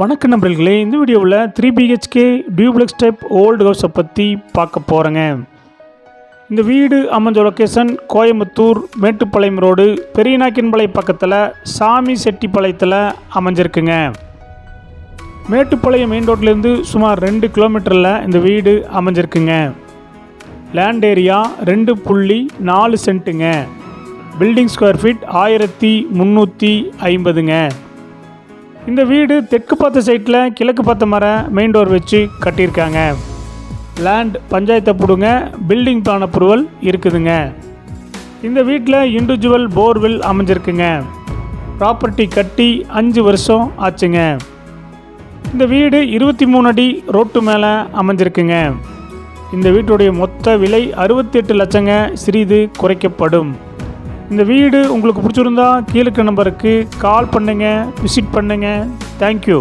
வணக்க நண்பர்களே இந்த வீடியோவில் three BHK duplex type old ஹவுஸை பற்றி பார்க்க போகிறேங்க இந்த வீடு அமைஞ்ச லொக்கேஷன் கோயம்புத்தூர் மேட்டுப்பாளையம் ரோடு பெரியநாக்கின்பாளை பக்கத்தில் சாமி செட்டிப்பாளையத்தில் அமைஞ்சிருக்குங்க. மேட்டுப்பாளையம் மெயின் ரோட்லேருந்து சுமார் ரெண்டு கிலோமீட்டரில் இந்த வீடு அமைஞ்சிருக்குங்க. லேண்ட் ஏரியா ரெண்டு புள்ளி நாலு சென்ட்டுங்க பில்டிங் ஸ்கொயர் ஃபீட் ஆயிரத்தி முந்நூற்றி ஐம்பதுங்க. இந்த வீடு தெற்கு பார்த்த சைட்டில் கிழக்கு பார்த்த மர மெயின் டோர் வச்சு கட்டியிருக்காங்க. லேண்ட் பஞ்சாயத்தை பிடுங்க பில்டிங் பிளான் அப்ரூவல் இருக்குதுங்க. இந்த வீட்டில் இண்டிவிஜுவல் போர்வெல் அமைஞ்சிருக்குங்க. ப்ராப்பர்ட்டி கட்டி அஞ்சு வருஷம் ஆச்சுங்க. இந்த வீடு இருபத்தி மூணு அடி ரோட்டு மேலே அமைஞ்சிருக்குங்க. இந்த வீட்டுடைய மொத்த விலை அறுபத்தி எட்டு லட்சங்க சிறிது குறைக்கப்படும். இந்த வீடு உங்களுக்கு பிடிச்சிருந்தா கீழே நம்பருக்கு கால் பண்ணுங்கள் விசிட் பண்ணுங்கள் தேங்க்யூ